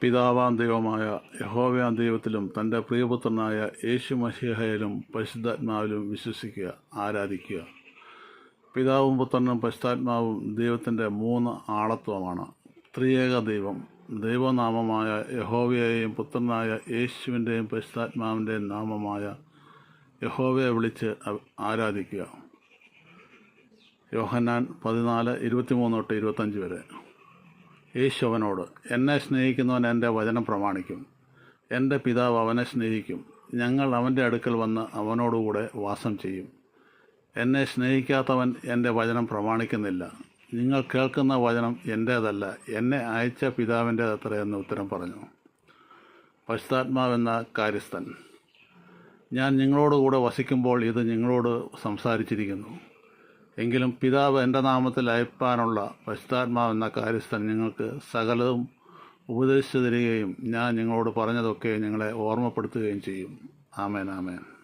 പിതാവാം ദൈവമായ യഹോവയാം ദൈവത്തിലും തന്റെ പ്രിയപുത്രനായ യേശു മഷിഹയിലും പരിശുദ്ധാത്മാവിലും വിശ്വസിക്കുക ആരാധിക്കുക. പിതാവും പുത്രനും പരിശുദ്ധാത്മാവും ദൈവത്തിന്റെ മൂന്ന് ആളത്വമാണ്. ത്രിയേക ദൈവം ദൈവനാമമായ യഹോവയെയും പുത്രനായ യേശുവിന്റെയും പരിശുദ്ധാത്മാവിന്റെയും നാമമായ യഹോവയെ വിളിച്ച് ആരാധിക്കുക. യോഹന്നാൻ പതിനാല് ഇരുപത്തിമൂന്ന് തൊട്ട് ഇരുപത്തഞ്ച് വരെ. യേശു അവനോട് എന്നെ സ്നേഹിക്കുന്നവൻ എന്റെ വചനം പ്രമാണിക്കും. എന്റെ പിതാവ് അവനെ സ്നേഹിക്കും. ഞങ്ങൾ അവന്റെ അടുക്കൽ വന്ന് അവനോടുകൂടെ വാസം ചെയ്യും. എന്നെ സ്നേഹിക്കാത്തവൻ എന്റെ വചനം പ്രമാണിക്കുന്നില്ല. നിങ്ങൾ കേൾക്കുന്ന വചനം എന്റേതല്ല എന്നെ അയച്ച പിതാവിന്റേതത്ര എന്ന് ഉത്തരം പറഞ്ഞു. പശ്ചാത്മാവെന്ന കാര്യസ്ഥൻ ഞാൻ നിങ്ങളോടുകൂടെ വസിക്കുമ്പോൾ ഇത് നിങ്ങളോട് സംസാരിച്ചിരിക്കുന്നു. എങ്കിലും പിതാവ് എന്റെ നാമത്തിൽ അയപ്പാനുള്ള പരിശുദ്ധാത്മാവെന്ന കാര്യസ്ഥൻ നിങ്ങൾക്ക് സകലതും ഉപദേശിച്ചു തരികയും ഞാൻ നിങ്ങളോട് പറഞ്ഞതൊക്കെ നിങ്ങളെ ഓർമ്മപ്പെടുത്തുകയും ചെയ്യും. ആമേൻ ആമേൻ.